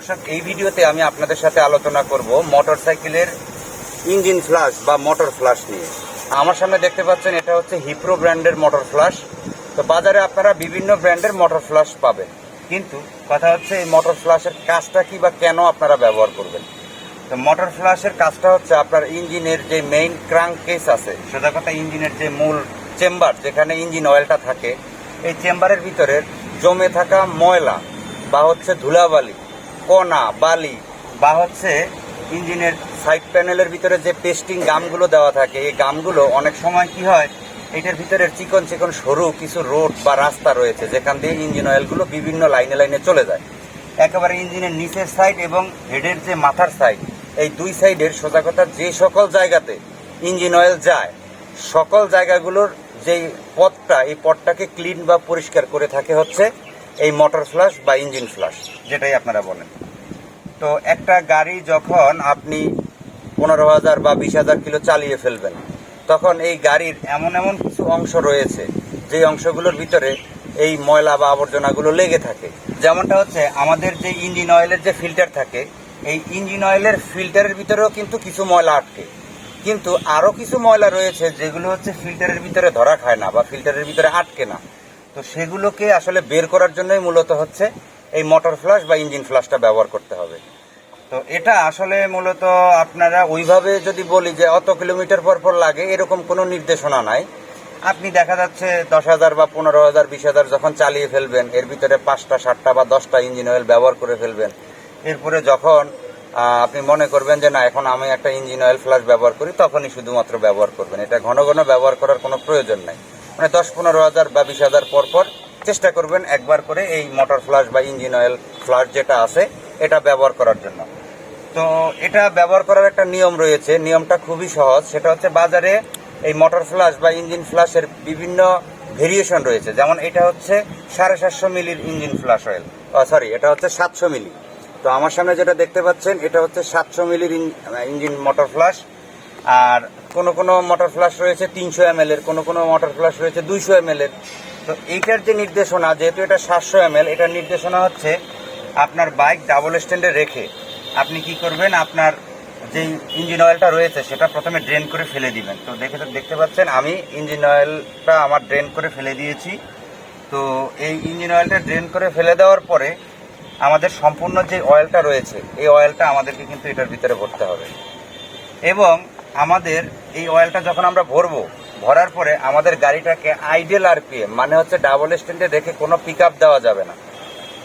দর্শক, এই ভিডিওতে আমি আপনাদের সাথে আলোচনা করব মোটরসাইকেলের ইঞ্জিন ফ্লাশ বা মোটর ফ্লাশ নিয়ে। আমার সামনে দেখতে পাচ্ছেন, এটা হচ্ছে হিপ্রো ব্র্যান্ডের মোটর ফ্লাশ। তো বাজারে আপনারা বিভিন্ন ব্র্যান্ডের মোটর ফ্লাশ পাবেন। কিন্তু কথা হচ্ছে, এই মোটর ফ্লাশের কাজটা কি বা কেন আপনারা ব্যবহার করবেন? তো মোটর ফ্লাশের কাজটা হচ্ছে আপনার ইঞ্জিনের যে মেইন ক্রাঙ্ক কেস আছে, সোজা কথা ইঞ্জিনের যে মূল চেম্বার, যেখানে ইঞ্জিন অয়েলটা থাকে, এই চেম্বারের ভিতরে জমে থাকা ময়লা বা হচ্ছে ধুলাবালি কণা বালি বা হচ্ছে ইঞ্জিনের সাইড প্যানেলের ভিতরে যে পেস্টিং গামগুলো দেওয়া থাকে, এই গামগুলো অনেক সময় কি হয়, এটার ভিতরে চিকন চিকন সরু কিছু রোড বা রাস্তা রয়েছে, যেখান দিয়ে ইঞ্জিন অয়েলগুলো বিভিন্ন লাইনে লাইনে চলে যায়। একেবারে ইঞ্জিনের নিচের সাইড এবং হেডের যে মাথার সাইড এই দুই সাইডের সোজা কথা যে সকল জায়গাতে ইঞ্জিন অয়েল যায়, সকল জায়গাগুলোর যেই পথটা, এই পথটাকে ক্লিন বা পরিষ্কার করে থাকে হচ্ছে এই মোটর ফ্লাশ বা ইঞ্জিন ফ্লাশ যেটাই আপনারা বলেন। তো একটা গাড়ি যখন আপনি পনেরো হাজার বা বিশ হাজার কিলো চালিয়ে ফেলবেন, তখন এই গাড়ির এমন এমন কিছু অংশ রয়েছে, যে অংশগুলোর ভিতরে এই ময়লা বা আবর্জনাগুলো লেগে থাকে। যেমনটা হচ্ছে, আমাদের যে ইঞ্জিন অয়েলের যে ফিল্টার থাকে, এই ইঞ্জিন অয়েলের ফিল্টারের ভিতরেও কিন্তু কিছু ময়লা আটকে। কিন্তু আরও কিছু ময়লা রয়েছে, যেগুলো হচ্ছে ফিল্টারের ভিতরে ধরা খায় না বা ফিল্টারের ভিতরে আটকে না। তো সেগুলোকে আসলে বের করার জন্যই মূলত হচ্ছে এই মোটর ফ্লাশ বা ইঞ্জিন ফ্লাশটা ব্যবহার করতে হবে। তো এটা আসলে মূলত আপনারা ওইভাবে যদি বলি যে অত কিলোমিটার পর পর লাগে, এরকম কোনো নির্দেশনা নাই। আপনি দেখা যাচ্ছে দশ হাজার বা পনেরো হাজার, বিশ হাজার যখন চালিয়ে ফেলবেন, এর ভিতরে পাঁচটা, সাতটা বা দশটা ইঞ্জিন অয়েল ব্যবহার করে ফেলবেন। এরপরে যখন আপনি মনে করবেন যে না, এখন আমি একটা ইঞ্জিন অয়েল ফ্লাশ ব্যবহার করি, তখনই শুধুমাত্র ব্যবহার করবেন। এটা ঘন ঘন ব্যবহার করার কোনো প্রয়োজন নাই। মানে দশ, পনেরো হাজার বা বিশ হাজার পর পর চেষ্টা করবেন একবার করে এই মোটর ফ্লাশ বা ইঞ্জিন অয়েল ফ্লাশ যেটা আছে, এটা ব্যবহার করার জন্য। তো এটা ব্যবহার করার একটা নিয়ম রয়েছে। নিয়মটা খুবই সহজ। সেটা হচ্ছে বাজারে এই মোটর ফ্লাশ বা ইঞ্জিন ফ্লাশের বিভিন্ন ভেরিয়েশন রয়েছে। যেমন এটা হচ্ছে সাড়ে সাতশো মিলির ইঞ্জিন ফ্লাশ অয়েল। সরি এটা হচ্ছে সাতশো মিলি। তো আমার সামনে যেটা দেখতে পাচ্ছেন, এটা হচ্ছে সাতশো মিলির ইঞ্জিন মোটর ফ্লাশ। আর কোন কোন মোটর ফ্লাশ রয়েছে তিনশো এম এর, কোন কোন মোটর ফ্লাশ রয়েছে দুইশো এম এর। তো এইটার যে নির্দেশনা, যেহেতু এটা সাতশো এম এল এটার নির্দেশনা হচ্ছে আপনার বাইক ডাবল স্ট্যান্ডে রেখে আপনি কি করবেন, আপনার যে ইঞ্জিন অয়েলটা রয়েছে সেটা প্রথমে ড্রেন করে ফেলে দিবেন। তো দেখে দেখতে পাচ্ছেন, আমি ইঞ্জিন অয়েলটা আমার ড্রেন করে ফেলে দিয়েছি। তো এই ইঞ্জিন অয়েলটা ড্রেন করে ফেলে দেওয়ার পরে আমাদের সম্পূর্ণ যে অয়েলটা রয়েছে, এই অয়েলটা আমাদেরকে কিন্তু এটার ভিতরে ভরতে হবে। এবং আমাদের এই অয়েলটা যখন আমরা ভরবো, ভরার পরে আমাদের গাড়িটাকে আইডিয়াল আরপিএম মানে হচ্ছে ডাবল স্ট্যান্ডে রেখে কোনো পিক দেওয়া যাবে না।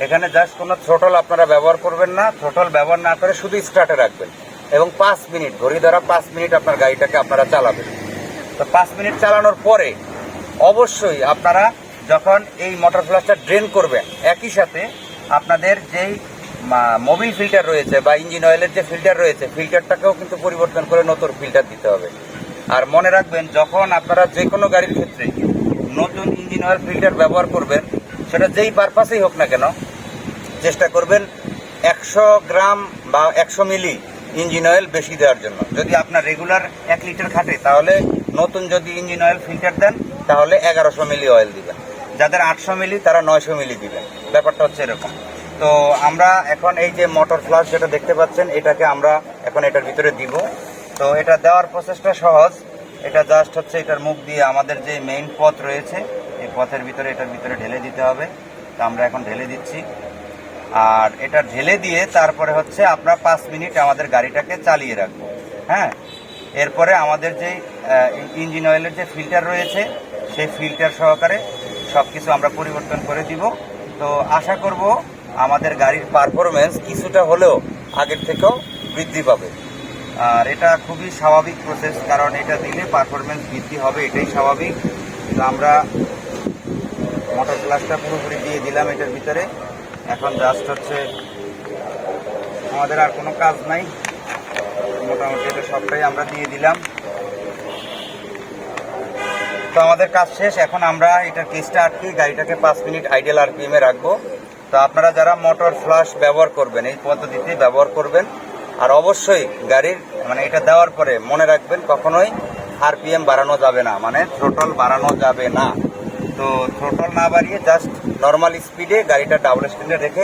এখানে জাস্ট কোনো থ্রোটল আপনারা ব্যবহার করবেন না থ্রোটল ব্যবহার না করে শুধু স্টার্টে রাখবেন। এবং পাঁচ মিনিট, ঘড়ি ধরা পাঁচ মিনিট আপনার গাড়িটাকে আপনারা চালাবেন। তো পাঁচ মিনিট চালানোর পরে অবশ্যই আপনারা যখন এই মোটর ফ্লাশটা ড্রেন করবেন, একই সাথে আপনাদের যেই মোবিল ফিল্টার রয়েছে বা ইঞ্জিন অয়েলের যে ফিল্টার রয়েছে ফিল্টারটাকেও কিন্তু পরিবর্তন করে নতুন ফিল্টার দিতে হবে। আর মনে রাখবেন, যখন আপনারা যে কোনো গাড়ির ক্ষেত্রে নতুন ইঞ্জিন অয়েল ফিল্টার ব্যবহার করবেন, সেটা যেই পারপাসেই হোক না কেন, চেষ্টা করবেন একশো গ্রাম বা একশো মিলি ইঞ্জিন অয়েল বেশি দেওয়ার জন্য। যদি আপনার রেগুলার এক লিটার খাটে, তাহলে নতুন যদি ইঞ্জিন অয়েল ফিল্টার দেন, তাহলে এগারোশো মিলি অয়েল দিবেন। যাদের আটশো মিলি, তারা নয়শো মিলি দিবেন। ব্যাপারটা হচ্ছে এরকম। তো আমরা এখন এই যে মোটর ফ্লাশ যেটা দেখতে পাচ্ছেন, এটাকে আমরা এখন এটার ভিতরে দিব। তো এটা দেওয়ার প্রসেসটা সহজ। এটা জাস্ট হচ্ছে এটার মুখ দিয়ে আমাদের যে মেইন পথ রয়েছে, এই পথের ভিতরে, এটার ভিতরে ঢেলে দিতে হবে। তো আমরা এখন ঢেলে দিচ্ছি। আর এটা ঢেলে দিয়ে তারপরে হচ্ছে আমরা পাঁচ মিনিট আমাদের গাড়িটাকে চালিয়ে রাখব। হ্যাঁ? এরপরে আমাদের যে ইঞ্জিন অয়েলের যে ফিল্টার রয়েছে, সেই ফিল্টার সহকারে সব কিছু আমরা পরিবর্তন করে দিব। তো আশা করব আমাদের গাড়ির পারফরমেন্স কিছুটা হলেও আগের থেকেও বৃদ্ধি পাবে। আর এটা খুবই স্বাভাবিক প্রসেস কারণ এটা দিলে পারফরমেন্স বৃদ্ধি হবে, এটাই স্বাভাবিক। তো আমরা মোটর গ্লাসটা পুরোপুরি দিয়ে দিলাম এটার ভিতরে। এখন জাস্ট হচ্ছে আমাদের আর কোনো কাজ নাই। মোটামুটি এটা সবটাই আমরা দিয়ে দিলাম। তো আমাদের কাজ শেষ, এখন আমরা এটা কেসটা আটকে গাড়িটাকে পাঁচ মিনিট আইডিয়াল আরপিএমে রাখব। তো আপনারা যারা মোটর ফ্লাশ ব্যবহার করবেন, এই পদ্ধতিতে ব্যবহার করবেন। আর অবশ্যই গাড়ির মানে এটা দেওয়ার পরে মনে রাখবেন, কখনোই আরপিএম বাড়ানো যাবে না। মানে থ্রোটল বাড়ানো যাবে না। তো থ্রোটল না বাড়িয়ে জাস্ট নর্মাল স্পিডে গাড়িটা ডাবল স্পিডে রেখে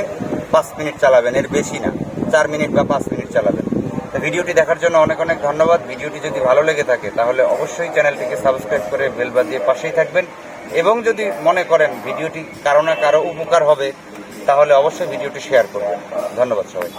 পাঁচ মিনিট চালাবেন। এর বেশি না। চার মিনিট বা পাঁচ মিনিট চালাবেন। তো ভিডিওটি দেখার জন্য অনেক অনেক ধন্যবাদ। ভিডিওটি যদি ভালো লেগে থাকে, তাহলে অবশ্যই চ্যানেলটিকে সাবস্ক্রাইব করে বেল বাজিয়ে পাশেই থাকবেন। এবং যদি মনে করেন ভিডিওটি কারও না কারও উপকার হবে তাহলে অবশ্যই ভিডিওটি শেয়ার করবেন। ধন্যবাদ সবাই